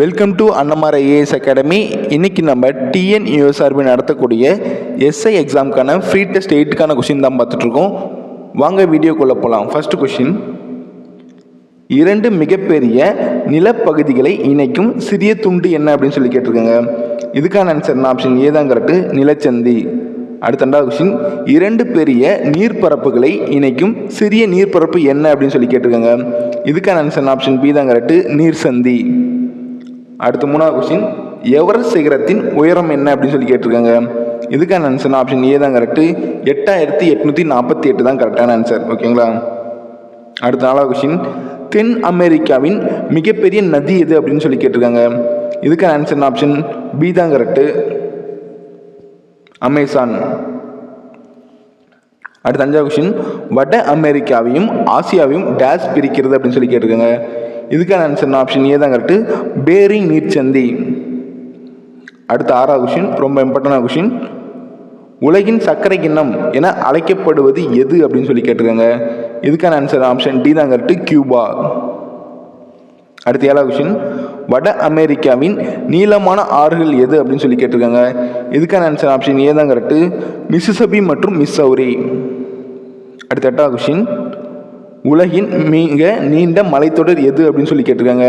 Welcome to Annamara AS academy இன்றைக்கி நம்ம TN USRB நடத்தக்கூடிய எஸ்ஐ எக்ஸாமுக்கான ஃப்ரீ டெஸ்ட் எயிட்டுக்கான கொஷின் தான் பார்த்துட்ருக்கோம். வாங்க வீடியோக்குள்ளே போகலாம் ஃபர்ஸ்ட் கொஷின் இரண்டு மிகப்பெரிய நிலப்பகுதிகளை இணைக்கும் சிறிய துண்டு என்ன அப்படின்னு சொல்லி கேட்டிருக்காங்க. இதுக்கான ஆன்சர் என்ன? ஆப்ஷன் ஏ தான் கரெக்டு நிலச்சந்தி. அடுத்த ரெண்டாவது கொஷின் இரண்டு பெரிய நீர்ப்பரப்புகளை இணைக்கும் சிறிய நீர்ப்பரப்பு என்ன அப்படின்னு சொல்லி கேட்டிருக்காங்க. இதுக்கான ஆன்சர் ஆப்ஷன் பி தான் கரெக்டு நீர் சந்தி அடுத்து மூணாவது கொஸ்டின் எவரெஸ்ட் சிகரத்தின் உயரம் என்ன அப்படின்னு சொல்லி கேட்டிருக்காங்க. இதுக்கான ஆன்சர் ஆப்ஷன் ஏ தான் கரெக்டு எட்டாயிரத்தி எட்நூற்றி நாற்பத்தி எட்டு தான் கரெக்டான ஆன்சர் ஓகேங்களா அடுத்த நாலாவது கொஸ்டின் தென் அமெரிக்காவின் மிகப்பெரிய நதி எது அப்படின்னு சொல்லி கேட்டிருக்காங்க. இதுக்கான ஆன்சர் ஆப்ஷன் பி தான் கரெக்டு அமேசான் அடுத்த அஞ்சாவது கொஸ்டின் வட அமெரிக்காவையும் ஆசியாவையும் டேஷ் பிரிக்கிறது அப்படின்னு சொல்லி கேட்டிருக்காங்க. இதுக்கான ஆன்சர் ஆப்ஷன் ஏ தான் கரெக்டு பேரிங் நீர்ச்சந்தி. அடுத்த ஆறாவது கொஷின் ரொம்ப இம்பார்ட்டண்டான கொஷின் உலகின் சர்க்கரை கிண்ணம் என அழைக்கப்படுவது எது அப்படின்னு சொல்லி கேட்டிருக்காங்க. இதுக்கான ஆன்சர் ஆப்ஷன் டி தான் கரெக்டு கியூபா. அடுத்த ஏழாவது கொஷின் வட அமெரிக்காவின் நீளமான ஆறுகள் எது அப்படின்னு சொல்லி கேட்டிருக்காங்க. இதுக்கான ஆன்சர் ஆப்ஷன் ஏ தான் கரெக்டு மிசிசபி மற்றும் மிஸ்ஸௌரி அடுத்த எட்டாவது கொஷின் உலகின் மிக நீண்ட மலைத்தொடர் எது அப்படின்னு சொல்லி கேட்டிருக்காங்க.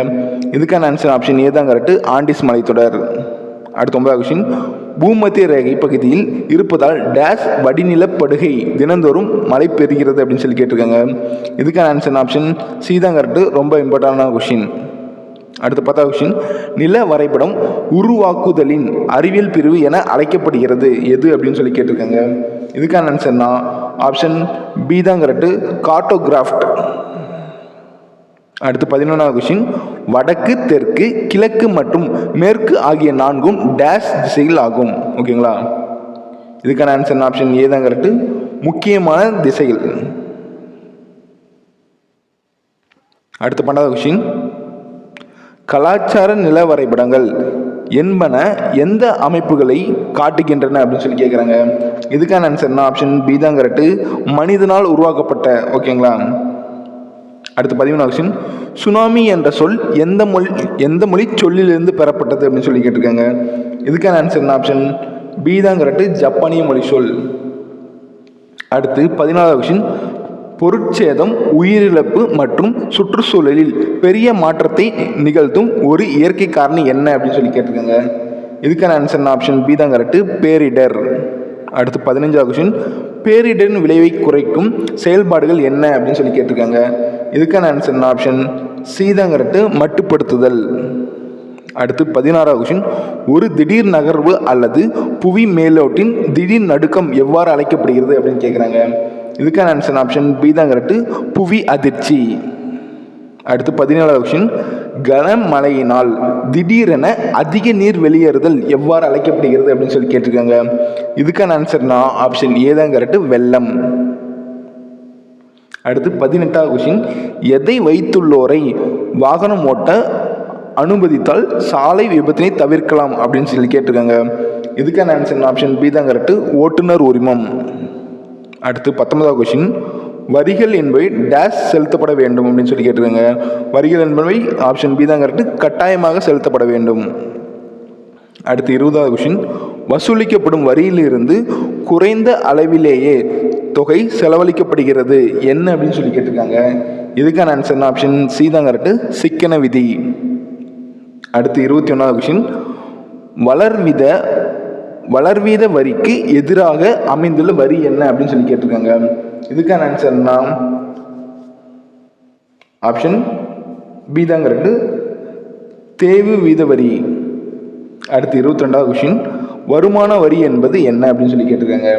இதுக்கான ஆன்சர் ஆப்ஷன் ஏ தான் கரெக்டு ஆண்டிஸ் மலைத்தொடர். அடுத்த ஒன்பதாவது கொஷின் பூமத்திய ரேகை பகுதியில் இருப்பதால் டேஷ் வடிநிலப்படுகை தினந்தோறும் மழை பெறுகிறது அப்படின்னு சொல்லி கேட்டிருக்காங்க. இதுக்கான ஆன்சர் ஆப்ஷன் சி தான் கரெக்டு ரொம்ப இம்பார்ட்டண்டான கொஷின் அடுத்த பத்தாவது கொஷின் நில வரைபடம் உருவாக்குதலின் அறிவியல் பிரிவு என அழைக்கப்படுகிறது. எது அப்படின்னு சொல்லி கேட்டிருக்காங்க. இதுக்கான ஆன்சர்னா ஆப்ஷன் பி தான் கரெக்டு கார்டோகிராஃப்ட் அடுத்து பதினொன்றாவது கொஷின் வடக்கு தெற்கு கிழக்கு மற்றும் மேற்கு ஆகிய நான்கும் டேஷ் திசைகள் ஆகும். ஓகேங்களா இதுக்கான ஆன்சர் ஆப்ஷன் ஏ தான் கரெக்டு முக்கியமான திசைகள் அடுத்து பன்னெண்டாவது கொஷின் கலாச்சார நில வரைபடங்கள். என்பன எந்த அமைப்புகளை காட்டுகின்றன அப்படின்னு சொல்லி கேட்குறாங்க இதுக்கான ஆன்சர்னா ஆப்ஷன் பி தான் கரெக்டு மனிதனால் உருவாக்கப்பட்ட ஓகேங்களா அடுத்து பதிமூணு கொஸ்டின் சுனாமி என்ற சொல் எந்த மொழி எந்த மொழி சொல்லிலிருந்து பெறப்பட்டது அப்படின்னு சொல்லி கேட்டிருக்காங்க. இதுக்கான ஆன்சர் ஆப்ஷன் பி தான் கரெக்டு ஜப்பானிய மொழி சொல். அடுத்து பதினாலாவது ஆப்ஷன் பொருட்சேதம் உயிரிழப்பு மற்றும் சுற்றுச்சூழலில் பெரிய மாற்றத்தை நிகழ்த்தும் ஒரு இயற்கை காரணி என்ன அப்படின்னு சொல்லி கேட்டிருக்காங்க. இதுக்கான ஆன்சர் ஆப்ஷன் பி தான் கரெக்டு பேரிடர். அடுத்து பதினஞ்சாவது கொஷின் பேரிடரின் விளைவை குறைக்கும் செயல்பாடுகள் என்ன அப்படின்னு சொல்லி கேட்டிருக்காங்க. இதுக்கான ஆன்சர் ஆப்ஷன் சி மட்டுப்படுத்துதல். அடுத்து பதினாறாவது கொஷின் ஒரு திடீர் நகர்வு அல்லது புவி மேலோட்டின் திடீர் நடுக்கம் எவ்வாறு அழைக்கப்படுகிறது அப்படின்னு கேட்குறாங்க. இதுக்கான ஆன்சர் ஆப்ஷன் பி தான் கரெக்டு புவி அதிர்ச்சி. அடுத்து பதினேழாவது கொஷின் கனமழையினால் திடீரென அதிக நீர் வெளியேறுதல் எவ்வாறு அழைக்கப்படுகிறது அப்படின்னு சொல்லி கேட்டிருக்காங்க. இதுக்கான ஆன்சர்னா ஆப்ஷன் ஏ தான் கரெக்டு வெள்ளம். அடுத்து பதினெட்டாவது கொஷின் எதை வைத்துள்ளோரை வாகனம் ஓட்ட அனுமதித்தால் சாலை விபத்தினை தவிர்க்கலாம் அப்படின்னு சொல்லி கேட்டிருக்காங்க. இதுக்கான ஆன்சர் ஆப்ஷன் பி தான் கரெக்டு ஓட்டுநர் உரிமம். அடுத்து பத்தொன்பதாவது கொஷின் வரிகள் என்பவை டேஷ் செலுத்தப்பட வேண்டும் அப்படின்னு சொல்லி கேட்டிருக்காங்க. வரிகள் என்பவை ஆப்ஷன் பி தான் கரெக்டு கட்டாயமாக செலுத்தப்பட வேண்டும். அடுத்து இருபதாவது கொஷின் வசூலிக்கப்படும் வரியிலிருந்து குறைந்த அளவிலேயே தொகை செலவழிக்கப்படுகிறது. என்ன அப்படின்னு சொல்லி கேட்டிருக்காங்க. இதுக்கான ஆன்சர் ஆப்ஷன் சி தான் கரெக்டு சிக்கன விதி. அடுத்து இருபத்தி ஒன்றாவது கொஷின் வளர்வித வளர்வீத வரிக்கு எதிராக அமைந்துள்ள வரி என்ன அப்படின்னு சொல்லி கேட்டிருக்காங்க. இதுக்கான ஆன்சர்னா ஆப்ஷன் பி தான் கரெக்டு தேவு வீத வரி. அடுத்து இருபத்தி ரெண்டாவது கொஷின் வருமான வரி என்பது என்ன அப்படின்னு சொல்லி கேட்டிருக்காங்க.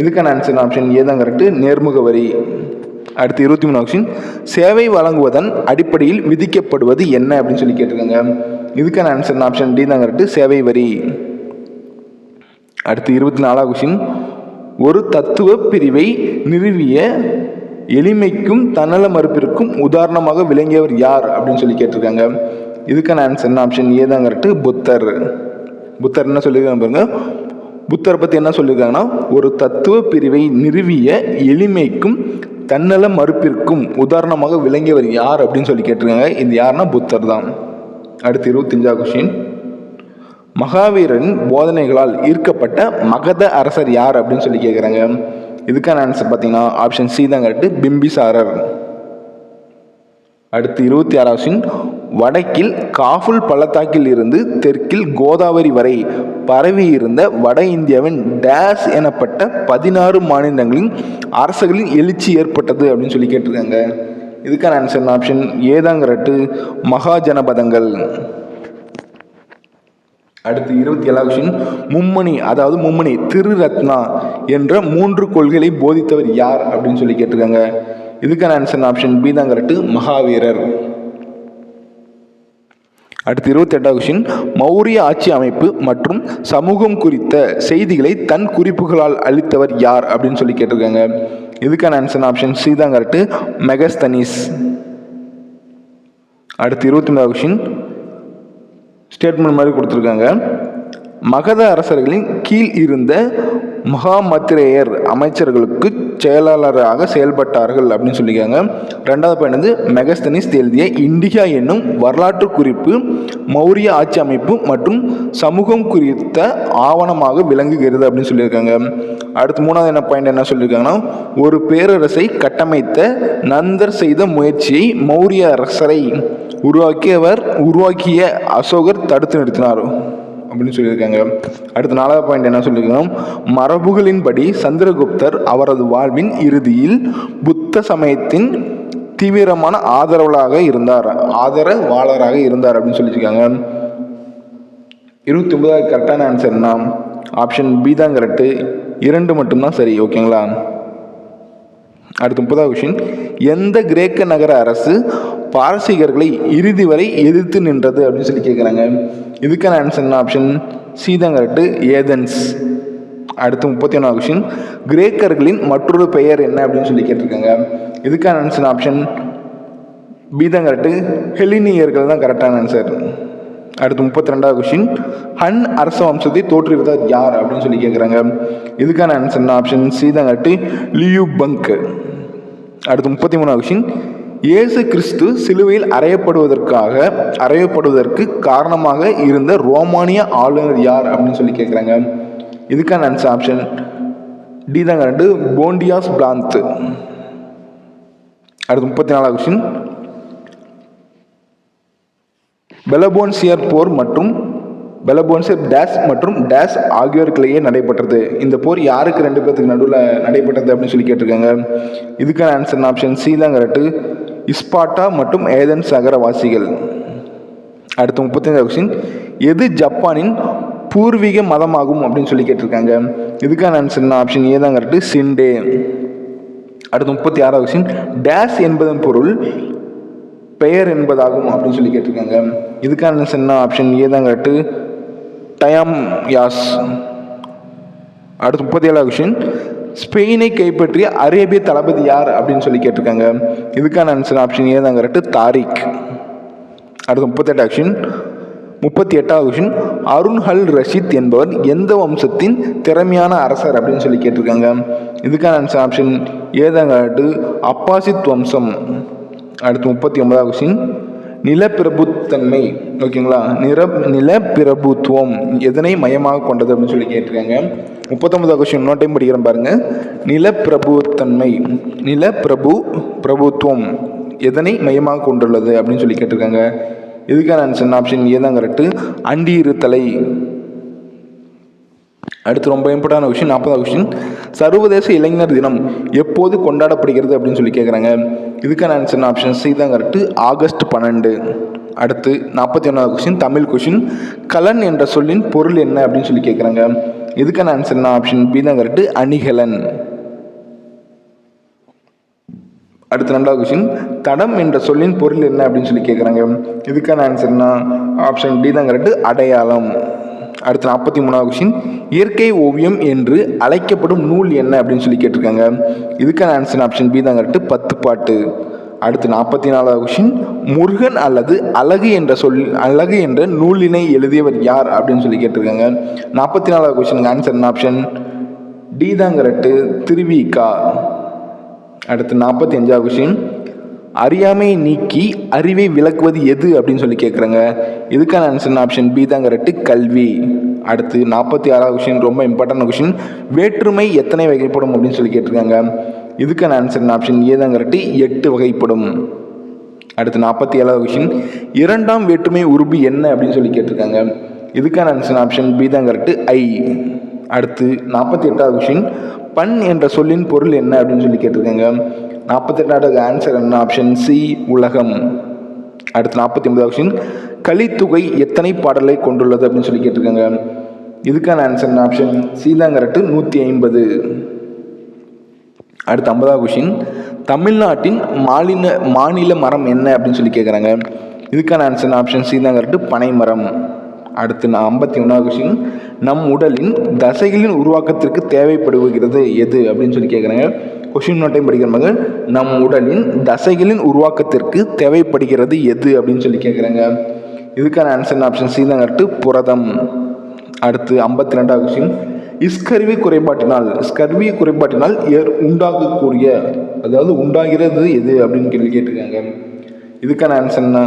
இதுக்கான ஆன்சர் ஆப்ஷன் ஏ தான் கரெக்டு நேர்முக வரி. அடுத்து இருபத்தி மூணு ஆப்ஷன் சேவை வழங்குவதன் அடிப்படையில் விதிக்கப்படுவது என்ன அப்படின்னு சொல்லி கேட்டிருக்காங்க. இதுக்கான ஆன்சர் ஆப்ஷன் டி தான் கரெக்டு சேவை வரி. அடுத்து இருபத்தி நாலாவது கொஷின் ஒரு தத்துவ பிரிவை நிறுவிய எளிமைக்கும் தன்னல மறுப்பிற்கும் உதாரணமாக விளங்கியவர் யார் அப்படின்னு சொல்லி கேட்டிருக்காங்க. இதுக்கான ஆன்சர் ஆப்ஷன் ஏ தான் கரெக்டு புத்தர். புத்தர் என்ன சொல்லியிருக்காங்க பாருங்க. புத்தரை பற்றி என்ன சொல்லியிருக்காங்கன்னா ஒரு தத்துவ பிரிவை நிறுவிய எளிமைக்கும் தன்னல மறுப்பிற்கும் உதாரணமாக விளங்கியவர் யார் அப்படின்னு சொல்லி கேட்டிருக்காங்க. இது யாருன்னா புத்தர் தான். அடுத்து இருபத்தஞ்சாவது கொஷின் மகாவீரன் போதனைகளால் ஈர்க்கப்பட்ட மகத அரசர் யார் அப்படின்னு சொல்லி கேட்குறாங்க இதுக்கான ஆன்சர் பார்த்தீங்கன்னா ஆப்ஷன் சி தான் கரெக்டு பிம்பிசாரர். அடுத்து இருபத்தி ஆறாவது வடக்கில் காஃபுல் பள்ளத்தாக்கில் இருந்து தெற்கில் கோதாவரி வரை பரவி இருந்த வட இந்தியாவின் டேஸ் எனப்பட்ட பதினாறு மாநிலங்களின் அரசுகளின் எழுச்சி ஏற்பட்டது அப்படின்னு சொல்லி கேட்டிருக்காங்க. இதுக்கான ஆன்சர் ஆப்ஷன் ஏதாங்கிறட்டு மகாஜனபதங்கள் அடுத்து இருபத்தி ஏழாவது கொஷின் மும்மணி அதாவது மும்மணி திருரத்னா என்ற மூன்று கொள்கைகளை போதித்தவர் யார் அப்படின்னு சொல்லி கேட்டிருக்காங்க. இதுக்கான ஆன்சர் ஆப்ஷன் பி தான் கரெக்டு. மகாவீரர். அடுத்து இருபத்தி எட்டாவது கொஷின் மௌரிய ஆட்சி அமைப்பு மற்றும் சமூகம் குறித்த செய்திகளை தன் குறிப்புகளால் அளித்தவர் யார் அப்படின்னு சொல்லி கேட்டிருக்காங்க. இதுக்கான ஆன்சர் ஆப்ஷன் சி தான் கரெக்டு. மெகஸ்தனிஸ். அடுத்து இருபத்தி மூணாவது கொஷின் ஸ்டேட்மெண்ட் மாதிரி கொடுத்துருக்காங்க. மகத அரசர்களின் கீழ் இருந்த மகாமத்திரேயர் அமைச்சர்களுக்கு செயலாளராக செயல்பட்டார்கள் அப்படின்னு சொல்லியிருக்காங்க. ரெண்டாவது பாயிண்ட் வந்து மெகஸ்தனிஸ் எழுதிய இந்தியா என்னும் வரலாற்று குறிப்பு மௌரிய ஆட்சி அமைப்பு மற்றும் சமூகம் குறித்த ஆவணமாக விளங்குகிறது அப்படின்னு சொல்லியிருக்காங்க. அடுத்து மூணாவது என்ன பாயிண்ட் என்ன சொல்லியிருக்காங்கன்னா ஒரு பேரரசை கட்டமைத்த நந்தர் செய்த முயற்சியை மௌரிய அரசரை உருவாக்கியவர் உருவாக்கிய அசோகர் தடுத்து நிறுத்தினார். அப்படின்னு சொல்லியிருக்காங்க. அடுத்த நாலாவது பாயிண்ட் என்ன சொல்லியிருக்கோம் மரபுகளின்படி சந்திரகுப்தர் அவரது வாழ்வின் இறுதியில் புத்த சமயத்தின் தீவிரமான ஆதரவாளராக இருந்தார். ஆதரவாளராக இருந்தார் அப்படின்னு சொல்லியிருக்காங்க. இருபத்தி ஒன்பதாவது கரெக்டான ஆன்சர் என்ன? ஆப்ஷன் பி தான் கரெக்டு இரண்டு மட்டும்தான் சரி ஓகேங்களா அடுத்து முப்பதாவது கொஷின் எந்த கிரேக்க நகர அரசு பாரசீகர்களை இறுதி வரை எதிர்த்து நின்றது அப்படின்னு சொல்லி கேட்குறாங்க இதுக்கான ஆன்சர் என்ன ஆப்ஷன் சீதங்கரட்டு ஏதன்ஸ். அடுத்து முப்பத்தி ஒன்றாவது கொஷின் கிரேக்கர்களின் மற்றொரு பெயர் என்ன அப்படின்னு சொல்லி கேட்டிருக்காங்க. இதுக்கான ஆன்சர் ஆப்ஷன் பி கரெக்டு ஹெலினியர்கள் தான் கரெக்டான ஆன்சர் அடுத்து முப்பத்தி ரெண்டாவது கொஷின் ஹன் அரச வம்சத்தை தோற்றுவித்தவர் யார் அப்படின்னு சொல்லி கேட்குறாங்க இதுக்கான answer option C correct Liu Bang அடுத்து முப்பத்தி மூணாவது கொஷின் இயேசு கிறிஸ்து சிலுவையில் அறையப்படுவதற்காக அறையப்படுவதற்கு காரணமாக இருந்த ரோமானிய ஆளுநர் யார் அப்படின்னு சொல்லி கேட்குறாங்க இதுக்கான ஆன்சர் ஆப்ஷன் டி தாங்க ரெண்டு போண்டியாஸ் பிளாந்த் அடுத்து முப்பத்தி நாலாவது கொஷின் பெலபோன்சியர் போர் மற்றும் பெலபோன்சியர் டேஸ் மற்றும் டேஸ் ஆகியோருக்கிலேயே நடைபெற்றது. இந்த போர் யாருக்கு ரெண்டு பேர்த்துக்கு நடுவில் நடைபெற்றது அப்படின்னு சொல்லி கேட்டிருக்காங்க. இதுக்கான ஆன்சர் ஆப்ஷன் சி தான் கரெக்டு இஸ்பாட்டா மற்றும் ஏதன்ஸ் நகரவாசிகள் அடுத்து முப்பத்தஞ்சாவது கொஸ்டின் எது ஜப்பானின் பூர்வீக மதமாகும் அப்படின்னு சொல்லி கேட்டிருக்காங்க. இதுக்கான ஆன்சர் ஆப்ஷன் ஏ தான் கரெக்டு சிண்டே. அடுத்து முப்பத்தி ஆறாவது கொஸ்டின் டேஸ் என்பதன் பொருள் பெயர் என்பதாகும் அப்படின்னு சொல்லி கேட்டிருக்காங்க. இதுக்கான ஆன்சர் என்ன ஆப்ஷன் ஏ தான் கரெக்டு டயாம் யாஸ் அடுத்து முப்பத்தி ஏழாவது கொஷின் ஸ்பெயினை கைப்பற்றிய அரேபிய தளபதி யார் அப்படின்னு சொல்லி கேட்டிருக்காங்க. இதுக்கான ஆன்சர் ஆப்ஷன் ஏ தான் கரெக்டு தாரிக். அடுத்து முப்பத்தெட்டு ஆப்ஷன் முப்பத்தி எட்டாவது கொஷின் அருண் ஹல் ரஷீத் என்பவர் எந்த வம்சத்தின் திறமையான அரசர் அப்படின்னு சொல்லி கேட்டிருக்காங்க. இதுக்கான ஆன்சர் ஆப்ஷன் ஏதாங்காட்டு அப்பாசித் வம்சம். அடுத்து முப்பத்தி ஒன்பதாவது கொஷின் நிலப்பிரபுத்தன்மை. ஓகேங்களா? நிற நிலப்பிரபுத்துவம். எதனை மையமாக கொண்டது அப்படின்னு சொல்லி கேட்டிருக்காங்க. முப்பத்தொன்பதாவது கொஸ்டின் இன்னொரு டைம் படிக்கிறேன் பாருங்க. நிலப்பிரபுத்தன்மை. நிலப்பிரபு பிரபுத்துவம். எதனை மையமாக கொண்டுள்ளது அப்படின்னு சொல்லி கேட்டிருக்காங்க. இதுக்கான ஆன்சர் ஆப்ஷன் ஏ தான் கரெக்டு அண்டியிருத்தலை அடுத்து ரொம்ப இம்பார்ட்டான கொஷின் நாற்பதாவது கொஷின் சர்வதேச இளைஞர் தினம் எப்போது கொண்டாடப்படுகிறது அப்படின்னு சொல்லி கேட்குறாங்க இதுக்கான ஆன்சர் ஆப்ஷன் சி தான் கரெக்டு ஆகஸ்ட் பன்னெண்டு. அடுத்து நாற்பத்தி ஒன்றாவது கொஷின் தமிழ் கொஷின் கலன் என்ற சொல்லின் பொருள் என்ன அப்படின்னு சொல்லி கேட்குறாங்க இதுக்கான ஆன்சர் ஆப்ஷன் பி தான் கரெக்டு அணிகலன். அடுத்த ரெண்டாவது கொஷின் தடம் என்ற சொல்லின் பொருள் என்ன அப்படின்னு சொல்லி கேட்குறாங்க இதுக்கான ஆன்சர்னா ஆப்ஷன் டி தான் கரெக்டு அடையாளம். அடுத்து நாற்பத்தி மூணாவது கொஷின் இயற்கை ஓவியம் என்று அழைக்கப்படும் நூல் என்ன அப்படின்னு சொல்லி கேட்டிருக்காங்க. இதுக்கான ஆன்சர் ஆப்ஷன் பி தான் கரெக்டு பத்து பாட்டு. அடுத்து நாற்பத்தி நாலாவது கொஷின் முருகன் அல்லது அழகு என்ற சொல் அழகு என்ற நூலினை எழுதியவர் யார் அப்படின்னு சொல்லி கேட்டிருக்காங்க. நாற்பத்தி நாலாவது கொஷினுக்கு ஆன்சர் ஆப்ஷன் டி தான் கரெக்டு திருவிகா. அடுத்து நாற்பத்தி அஞ்சாவது கொஷின் அறியாமை நீக்கி அறிவை விளக்குவது எது அப்படின்னு சொல்லி கேட்குறாங்க இதுக்கான ஆன்சர் ஆப்ஷன் பி தான் கரெக்டு கல்வி. அடுத்து நாற்பத்தி ஆறாவது கொஷின் ரொம்ப இம்பார்ட்டன்ட் கொஷின் வேற்றுமை எத்தனை வகைப்படும் அப்படின்னு சொல்லி கேட்டிருக்காங்க. இதுக்கான ஆன்சர் ஆப்ஷன் ஏ தான் கரெக்டு எட்டு வகைப்படும். அடுத்து நாற்பத்தி ஏழாவது கொஷின் இரண்டாம் வேற்றுமை உருபு என்ன அப்படின்னு சொல்லி கேட்டிருக்காங்க. இதுக்கான ஆன்சர் ஆப்ஷன் பி தான் கரெக்டு ஐ. அடுத்து நாற்பத்தி எட்டாவது கொஷின் பண் என்ற சொல்லின் பொருள் என்ன அப்படின்னு சொல்லி கேட்டிருக்காங்க. நாற்பத்தி ரெண்டாவது ஆன்சர் என்ன ஆப்ஷன் சி உலகம். அடுத்து நாற்பத்தி ஒன்பது ஆப்ஷன் கலித்தொகை எத்தனை பாடலை கொண்டுள்ளது அப்படின்னு சொல்லி கேட்டிருக்காங்க. இதுக்கான ஆன்சர் ஆப்ஷன் சி தான் கரெக்டு நூற்றி ஐம்பது. அடுத்து ஐம்பதாவது கொஷின் தமிழ்நாட்டின் மாநில மாநில மரம் என்ன அப்படின்னு சொல்லி கேட்குறாங்க இதுக்கான ஆன்சர் ஆப்ஷன் சி தான் கரெக்டு பனை மரம். அடுத்து நான் ஐம்பத்தி ஒன்றாவது கொஷின் நம் உடலின் தசைகளின் உருவாக்கத்திற்கு தேவைப்படுகிறது எது அப்படின்னு சொல்லி கேட்குறாங்க கொஷின் நோட்டையும் படிக்கிற மகள் நம் உடலின் தசைகளின் உருவாக்கத்திற்கு தேவைப்படுகிறது எது அப்படின்னு சொல்லி கேட்குறாங்க இதுக்கான ஆன்சர் ஆப்ஷன் சி தான் கரெக்டு புரதம். அடுத்து ஐம்பத்தி ரெண்டாவது கொஷின் இஸ்கருவி குறைபாட்டினால் ஸ்கர்வி குறைபாட்டினால் ஏற் உண்டாகக்கூடிய அதாவது உண்டாகிறது எது அப்படின்னு கேள்வி கேட்டிருக்காங்க. இதுக்கான ஆன்சர் என்ன?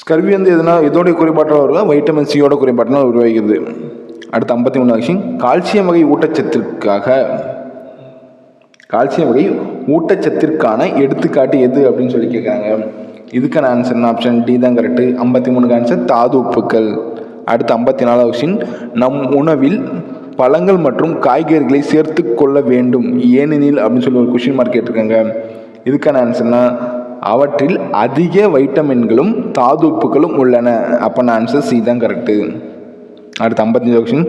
ஸ்கர்வி வந்து எதுனா இதோடைய குறைபாட்டால் வருவா வைட்டமின் சியோட குறைபாட்டினால் உருவாகிறது. அடுத்து ஐம்பத்தி மூணாவது விஷயம் கால்சியம் வகை ஊட்டச்சத்திற்காக கால்சியம் வகை ஊட்டச்சத்திற்கான எடுத்துக்காட்டு எது அப்படின்னு சொல்லி கேட்குறாங்க இதுக்கான ஆன்சர் ஆப்ஷன் டி தான் கரெக்டு ஐம்பத்தி மூணுக்கு ஆன்சர் தாது உப்புக்கள். அடுத்து ஐம்பத்தி நாலாவது கொஷின் நம் உணவில் பழங்கள் மற்றும் காய்கறிகளை சேர்த்து கொள்ள வேண்டும். ஏனெனில் அப்படின்னு சொல்லி ஒரு கொஷின் மார்க் கேட்டிருக்காங்க. இதுக்கான ஆன்சர்னா அவற்றில் அதிக வைட்டமின்களும் தாது உப்புகளும் உள்ளன. அப்போ ஆன்சர் சி தான் கரெக்டு அடுத்து ஐம்பத்தஞ்சு கொஷின்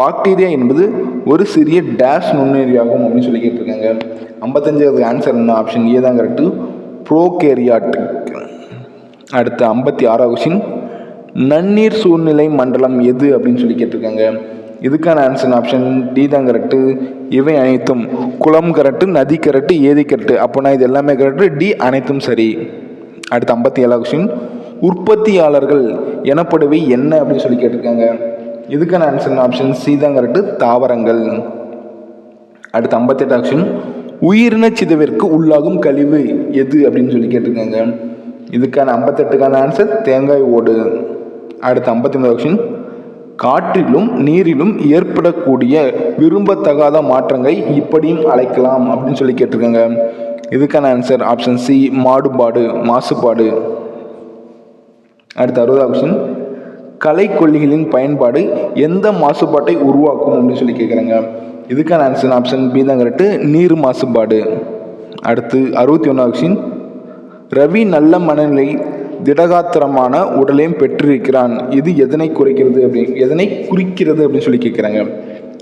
பாக்டீரியா என்பது ஒரு சிறிய டேஷ் நுண்ணுயிரியாகும் அப்படின்னு சொல்லி கேட்டிருக்காங்க ஐம்பத்தஞ்சாவது ஆன்சர் என்ன? ஆப்ஷன் ஏ தான் கரெக்டு ப்ரோகேரியாட்டிக் அடுத்து ஐம்பத்தி ஆறாவது கொஷின் நன்னீர் சூழ்நிலை மண்டலம் எது அப்படின்னு சொல்லி கேட்டிருக்காங்க. இதுக்கான ஆன்சர் ஆப்ஷன் டி தான் கரெக்டு இவை அனைத்தும் குளம் கரெக்டு நதி கரெக்டு ஏதி கரெக்டு அப்போனா இது எல்லாமே கரெக்டு டி அனைத்தும் சரி. அடுத்து ஐம்பத்தி ஏழாவது கொஷின் உற்பத்தியாளர்கள் எனப்படுவை என்ன அப்படின்னு சொல்லி கேட்டிருக்காங்க. இதுக்கான ஆன்சர் ஆப்ஷன் சி தான் கரெக்டு தாவரங்கள். அடுத்து ஐம்பத்தெட்டு ஆப்ஷன் உயிரின சிதவிற்கு உள்ளாகும் கழிவு எது அப்படின்னு சொல்லி கேட்டிருக்காங்க. இதுக்கான ஐம்பத்தெட்டுக்கான ஆன்சர் தேங்காய் ஓடு. அடுத்து ஐம்பத்தி மூணு ஆப்ஷன் காற்றிலும் நீரிலும் ஏற்படக்கூடிய விரும்பத்தகாத மாற்றங்களை இப்படியும் அழைக்கலாம் அப்படின்னு சொல்லி கேட்டிருக்காங்க. இதுக்கான ஆன்சர் ஆப்ஷன் சி மாடுபாடு மாசுபாடு. அடுத்த அறுபது ஆப்ஷன் கலைக்கொல்லிகளின் பயன்பாடு எந்த மாசுபாட்டை உருவாக்கும் அப்படின்னு சொல்லி கேட்குறாங்க. இதுக்கான ஆன்சர் ஆப்ஷன் பி தான் கரெக்டு நீர் மாசுபாடு. அடுத்து அறுபத்தி ஒன்றாவது கொஷின் ரவி நல்ல மனநிலை திடகாத்திரமான உடலையும் பெற்றிருக்கிறான். இது எதனை குறைக்கிறது அப்படி எதனை குறிக்கிறது அப்படின்னு சொல்லி கேட்குறாங்க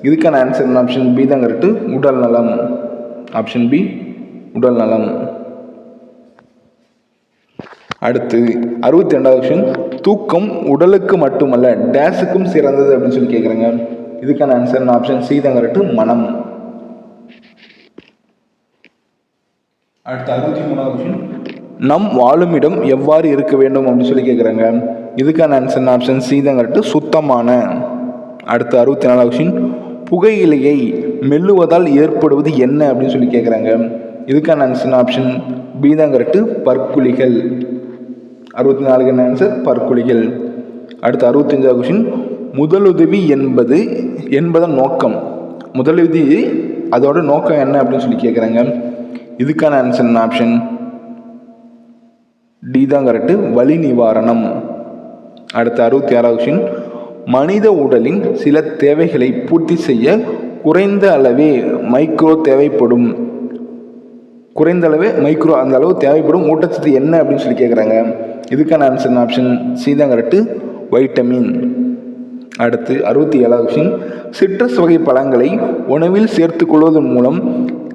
இதுக்கான ஆன்சர் ஆப்ஷன் பி தான் கரெக்டு உடல் நலம். ஆப்ஷன் பி உடல் நலம். அடுத்து அறுபத்தி ரெண்டாவது கொஷின் தூக்கம் உடலுக்கு மட்டுமல்ல டேஸுக்கும் சிறந்தது அப்படின்னு சொல்லி கேட்குறாங்க இதுக்கான ஆன்சர் ஆப்ஷன் சி தான் கரெக்டு மனம். அடுத்து அறுபத்தி மூணாவது கொஷின் நம் வாழுமிடம் எவ்வாறு இருக்க வேண்டும் அப்படின்னு சொல்லி கேட்குறாங்க இதுக்கான ஆன்சர் ஆப்ஷன் சி தான் கரெக்டு சுத்தமான. அடுத்து அறுபத்தி நாலாவது கொஷின் புகையிலையை மெல்லுவதால் ஏற்படுவது என்ன அப்படின்னு சொல்லி கேட்குறாங்க இதுக்கான ஆன்சர் ஆப்ஷன் பி தான் கரெக்டு பற்குழிகள். அறுபத்தி நாலுக்கு ஆன்சர் பற்குழிகள். அடுத்து அறுபத்தஞ்சாவது கொஷின் முதலுதவி என்பது என்பதன் நோக்கம். முதலுதவி அதோட நோக்கம் என்ன அப்படின்னு சொல்லி கேட்குறாங்க இதுக்கான ஆன்சர் ஆப்ஷன் டி தான் கரெக்டு வலி நிவாரணம். அடுத்து அறுபத்தி ஆறாவது விஷயம் மனித உடலின் சில தேவைகளை பூர்த்தி செய்ய குறைந்த அளவே மைக்ரோ தேவைப்படும். குறைந்த அளவே மைக்ரோ அந்த அளவு தேவைப்படும். ஊட்டச்சத்து என்ன அப்படின்னு சொல்லி கேட்குறாங்க இதுக்கான ஆன்சர் ஆப்ஷன் சி தான் கரெக்டு வைட்டமின் அடுத்து அறுபத்தி ஏழாவது விஷயம். சிட்ரஸ் வகை பழங்களை உணவில் சேர்த்து கொள்வதன் மூலம்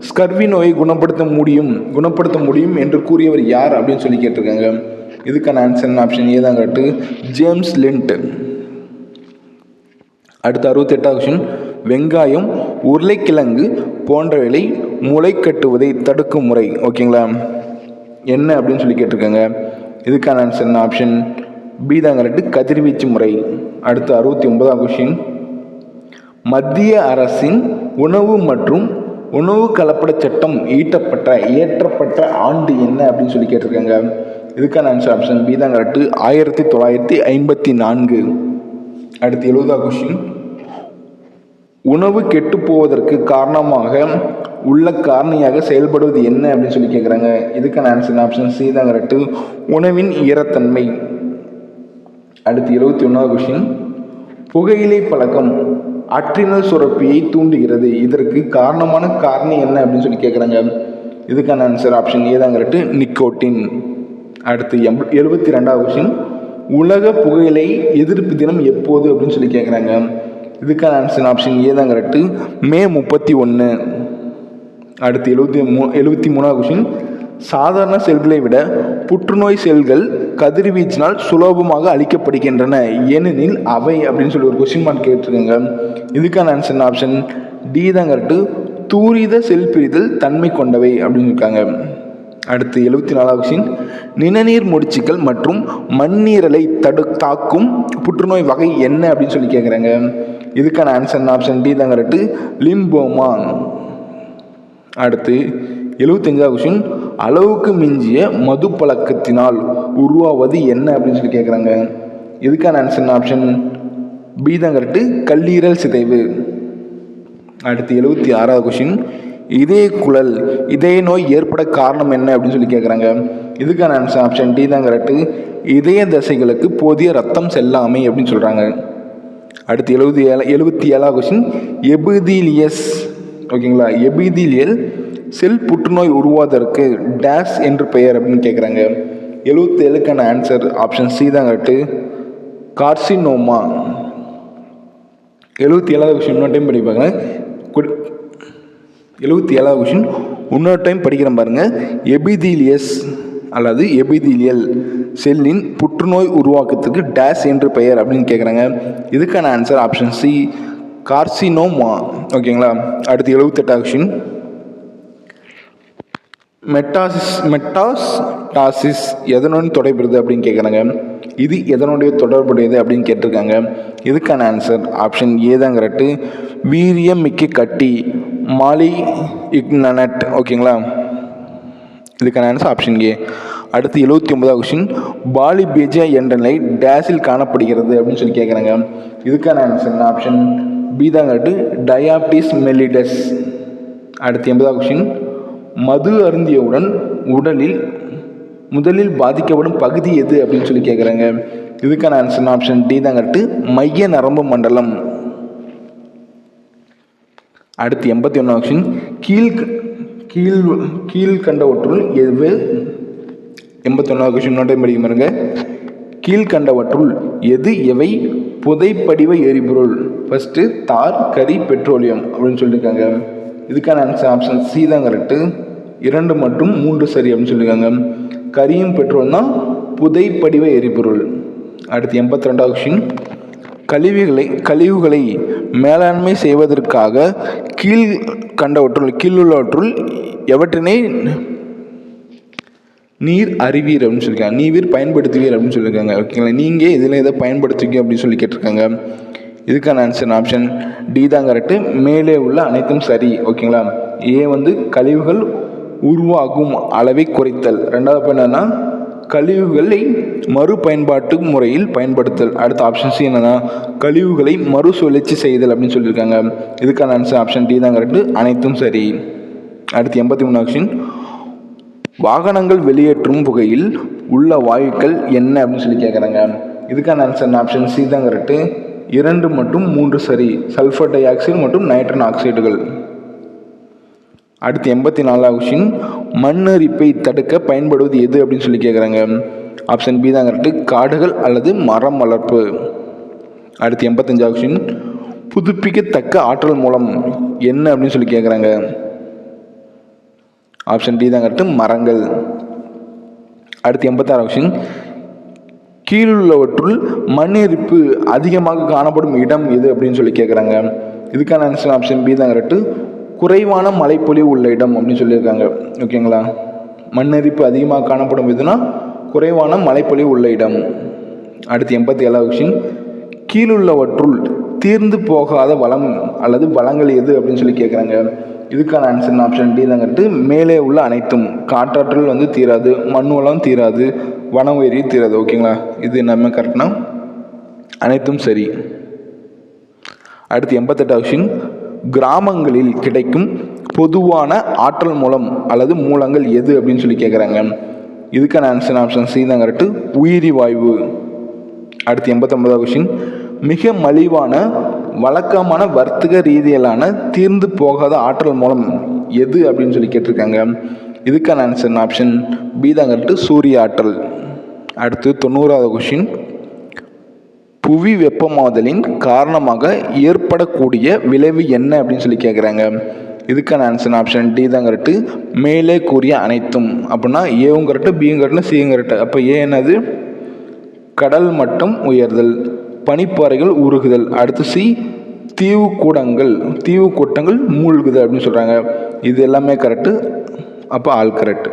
ஸ்கர்வி நோயை குணப்படுத்த முடியும் குணப்படுத்த முடியும் என்று கூறியவர் யார் அப்படின்னு சொல்லி கேட்டிருக்காங்க. இதுக்கான ஆன்சர் ஆப்ஷன் ஏ தான் கரெக்டு ஜேம்ஸ் லிண்ட் அடுத்து அறுபத்தி எட்டாவது விஷயம். வெங்காயம் உருளைக்கிழங்கு போன்றவைகளை முளை கட்டுவதை தடுக்கும் முறை. ஓகேங்களா என்ன அப்படின்னு சொல்லி கேட்டிருக்காங்க. இதுக்கான ஆன்சர் ஆப்ஷன் பி தான் கரெக்டு கதிர்வீச்சு முறை. அடுத்து அறுபத்தி ஒன்பதாம் கொஷின் மத்திய அரசின் உணவு மற்றும் உணவு கலப்பட சட்டம் ஈட்டப்பட்ட இயற்றப்பட்ட ஆண்டு என்ன அப்படின்னு சொல்லி கேட்டிருக்காங்க. இதுக்கான ஆன்சர் ஆப்ஷன் பி தான் கரெக்டு ஆயிரத்தி தொள்ளாயிரத்தி ஐம்பத்தி நான்கு. அடுத்து எழுபதாம் கொஷின் உணவு கெட்டு போவதற்கு காரணமாக உள்ள காரணியாக செயல்படுவது என்ன அப்படின்னு சொல்லி கேட்குறாங்க இதுக்கான ஆன்சர் ஆப்ஷன் சி தான் கரெக்டு உணவின் ஈரத்தன்மை. அடுத்து இருபத்தி ஒன்றாவது கொஷின் புகையிலை பழக்கம் அற்றினல் சுரப்பியை தூண்டுகிறது. இதற்கு காரணமான காரணி என்ன அப்படின்னு சொல்லி கேட்குறாங்க இதுக்கான ஆன்சர் ஆப்ஷன் ஏதாங்கிறட்டு நிக்கோட்டின் அடுத்து எம் எழுபத்தி ரெண்டாவது கொஷின் உலக புகையிலை எதிர்ப்பு தினம் எப்போது அப்படின்னு சொல்லி கேட்குறாங்க இதுக்கான ஆன்சர் ஆப்ஷன் ஏதாங்கிறட்டு மே முப்பத்தி ஒன்று அடுத்து எழுபத்தி மூ எழுபத்தி மூணாவது கொஷின் சாதாரண செல்களை விட புற்றுநோய் செல்கள் கதிர்வீச்சினால் சுலபமாக அழிக்கப்படுகின்றன. ஏனெனில் அவை அப்படின்னு சொல்லி ஒரு கொஸ்டின் மார்க் கேட்டிருக்காங்க. இதுக்கான ஆன்சர் ஆப்ஷன் டி தான் கரெக்டு தூரித செல் பிரிதல் தன்மை கொண்டவை அப்படின்னு இருக்காங்க. அடுத்து எழுபத்தி நாலாவது கொஸ்டின் நிணநீர் முடிச்சுக்கள் மற்றும் மண்ணீரலை தடு தாக்கும் புற்றுநோய் வகை என்ன அப்படின்னு சொல்லி கேட்குறாங்க இதுக்கான ஆன்சர் ஆப்ஷன் டி தான் கரெக்டு லிம்போமா அடுத்து எழுபத்தஞ்சாவது கொஸ்டின் அளவுக்கு மிஞ்சிய மது பழக்கத்தினால் உருவாவது என்ன அப்படின்னு சொல்லி கேட்குறாங்க இதுக்கான ஆன்சர் ஆப்ஷன் பி தான் கரெக்டு கல்லீரல் சிதைவு. அடுத்து எழுபத்தி ஆறாவது கொஷின் இதய குழல் இதய நோய் ஏற்பட காரணம் என்ன அப்படின்னு சொல்லி கேட்குறாங்க இதுக்கான ஆன்சர் ஆப்ஷன் டி தான் கரெக்டு இதய தசைகளுக்கு போதிய ரத்தம் செல்லாமை அப்படின்னு சொல்கிறாங்க அடுத்து எழுபத்தி ஏழு எழுபத்தி ஏழாவது கொஷின் எபிதீலியஸ் ஓகேங்களா எபிதீலியல் செல் புற்றுநோய் உருவாவதற்கு டேஸ் என்று பெயர் அப்படின்னு கேட்குறாங்க எழுபத்தி ஏழுக்கான ஆன்சர் ஆப்ஷன் சி தான் கரெக்டு கார்சினோமா எழுபத்தி ஏழாவது கொஷின் இன்னொரு டைம் படிப்பாங்க எழுபத்தி ஏழாவது கொஷின் இன்னொரு டைம் படிக்கிறேன் பாருங்கள் எபிதீலியஸ் அல்லது எபிதீலியல் செல்லின் புற்றுநோய் உருவாக்கத்துக்கு டேஸ் என்று பெயர் அப்படின்னு கேட்குறாங்க இதுக்கான ஆன்சர் ஆப்ஷன் சி கார்சினோமா ஓகேங்களா அடுத்து எழுபத்தெட்டாவது கொஷின் மெட்டாசிஸ் மெட்டாஸ் டாசிஸ் எதனுடன் தொடர்புறது அப்படின்னு கேட்குறாங்க இது எதனுடைய தொடர்புடையது அப்படின்னு கேட்டிருக்காங்க. இதுக்கான ஆன்சர் ஆப்ஷன் ஏ கரெக்டு வீரியம் மிக்க கட்டி மாலி இக்னட் ஓகேங்களா இதுக்கான ஆன்சர் ஆப்ஷன் ஏ அடுத்து எழுபத்தி ஒன்பதாவது கொஸ்டின் பாலிபேஜியா என்ற நிலை டேஸில் காணப்படுகிறது அப்படின்னு சொல்லி கேட்குறாங்க இதுக்கான ஆன்சர் ஆப்ஷன் பி தான் கரெக்டு டயாபிட்டிஸ் மெலிடஸ் அடுத்து எண்பதாவது கொஷின் மது அருந்தியவுடன் உடலில் முதலில் பாதிக்கப்படும் பகுதி எது அப்படின்னு சொல்லி கேட்குறாங்க இதுக்கான ஆன்சர் ஆப்ஷன் டி தான் கரெக்டு மைய நரம்பு மண்டலம். அடுத்து எண்பத்தி ஒன்று ஆப்ஷன் கீழ் கீழ் கீழ்கண்டவற்றுள் எது? எண்பத்தி ஒன்றாவது கொஸ்டின் இன்னொரு டைம் படிக்க பாருங்க. கீழ்கண்டவற்றுள் எது? எவை? புதைப்படிவ எரிபொருள். ஃபஸ்ட்டு தார் கரி பெட்ரோலியம் அப்படின்னு சொல்லியிருக்காங்க இதுக்கான ஆன்சர் ஆப்ஷன் சி தான் கரெக்டு இரண்டு மற்றும் மூன்று சரி அப்படின்னு சொல்லியிருக்காங்க கரியும் பெட்ரோல் தான் புதைப்படிவ எரிபொருள். அடுத்து எண்பத்தி ரெண்டாவது கொஸ்டின் கழிவுகளை கழிவுகளை மேலாண்மை செய்வதற்காக கீழ் கண்டவற்றுள் கீழுள்ளவற்றுள் எவற்றினை நீர் அறிவீர் அப்படின்னு சொல்லியிருக்காங்க நீர் பயன்படுத்துவீர் அப்படின்னு சொல்லியிருக்காங்க ஓகேங்களா நீங்கள் இதில் எதை பயன்படுத்துவீங்க அப்படின்னு சொல்லி கேட்டிருக்காங்க. இதுக்கான ஆன்சர் ஆப்ஷன் டி தான் கரெக்டு மேலே உள்ள அனைத்தும் சரி. ஓகேங்களா ஏ வந்து கழிவுகள் உருவாகும் அளவை குறைத்தல். ரெண்டாவது என்னன்னா கழிவுகளை மறுபயன்பாட்டு முறையில் பயன்படுத்தல். அடுத்த ஆப்ஷன் சி என்னன்னா கழிவுகளை மறுசுழற்சி செய்தல் அப்படின்னு சொல்லியிருக்காங்க. இதுக்கான ஆன்சர் ஆப்ஷன் டி தான் கரெக்டு அனைத்தும் சரி. அடுத்து எண்பத்தி மூணு ஆப்ஷன் வாகனங்கள் வெளியேற்றும் புகையில் உள்ள வாயுக்கள் என்ன அப்படின்னு சொல்லி கேட்குறாங்க இதுக்கான ஆன்சர் ஆப்ஷன் சி தான் கரெக்டு இரண்டு மற்றும் மூன்று சரி. சல்ஃபர் டை ஆக்சைடு மற்றும் நைட்ரன் ஆக்சைடுகள் அடுத்து எண்பத்தி நாலாவது கொஷின் மண்ணரிப்பை தடுக்க பயன்படுவது எது அப்படின்னு சொல்லி கேட்குறாங்க ஆப்ஷன் பி தான் கரெக்டு காடுகள் அல்லது மரம் வளர்ப்பு. அடுத்து எண்பத்தஞ்சாவது கொஷின் புதுப்பிக்கத்தக்க ஆற்றல் மூலம் என்ன அப்படின்னு சொல்லி கேட்குறாங்க ஆப்ஷன் டி தான் கரெக்டு மரங்கள். அடுத்து எண்பத்தாறு கொஷின் கீழுள்ளவற்றுள் மண்ணெரிப்பு அதிகமாக காணப்படும் இடம் எது அப்படின்னு சொல்லி கேட்குறாங்க இதுக்கான ஆன்சர் ஆப்ஷன் பி தான் கரெக்டு குறைவான மழைப்பொழிவு உள்ள இடம் அப்படின்னு சொல்லியிருக்காங்க. ஓகேங்களா? மண்ணரிப்பு அதிகமாக காணப்படும் எதுனா குறைவான மழைப்பொழிவு உள்ள இடம். அடுத்து எண்பத்தி ஏழாவது கொஷின் கீழுள்ளவற்றுள் தீர்ந்து போகாத வளம் அல்லது வளங்கள் எது அப்படின்னு சொல்லி கேட்குறாங்க இதுக்கான ஆன்சர் ஆப்ஷன் டி தான் மேலே உள்ள அனைத்தும் காற்றாற்றல் வந்து தீராது மண் வளம் தீராது வன உயிரி தீராது. ஓகேங்களா? இது நம்ம கரெக்ட்னா அனைத்தும் சரி. அடுத்து எண்பத்தெட்டாவது கொஷின் கிராமங்களில் கிடைக்கும் பொதுவான ஆற்றல் மூலம் அல்லது மூலங்கள் எது அப்படின்னு சொல்லி கேட்குறாங்க இதுக்கான ஆன்சர் ஆப்ஷன் சி தான் கரெக்டு உயிரி வாய்வு. அடுத்து எண்பத்தொன்பதாவது கொஷின் மிக மலிவான வழக்கமான வர்த்தக ரீதியிலான தீர்ந்து போகாத ஆற்றல் மூலம் எது அப்படின்னு சொல்லி கேட்டிருக்காங்க. இதுக்கான ஆன்சர் ஆப்ஷன் பி தான் கரெக்டு சூரிய ஆற்றல். அடுத்து தொண்ணூறாவது கொஷின் புவி வெப்பமாதலின் காரணமாக ஏற்படக்கூடிய விளைவு என்ன அப்படின்னு சொல்லி கேட்குறாங்க இதுக்கான ஆன்சர் ஆப்ஷன் டி தான் கரெக்டு மேலே கூறிய அனைத்தும். அப்படின்னா ஏவும் கரெக்டு பியும் கரெக்டு சியும் கரெக்டு அப்போ ஏ என்னது? கடல் மட்டம் உயர்தல் பனிப்பாறைகள் உருகுதல் அடுத்து சி தீவு கூடங்கள் தீவு கூட்டங்கள் மூழ்குதல் அப்படின்னு சொல்கிறாங்க இது எல்லாமே கரெக்டு அப்போ ஆல் கரெக்ட்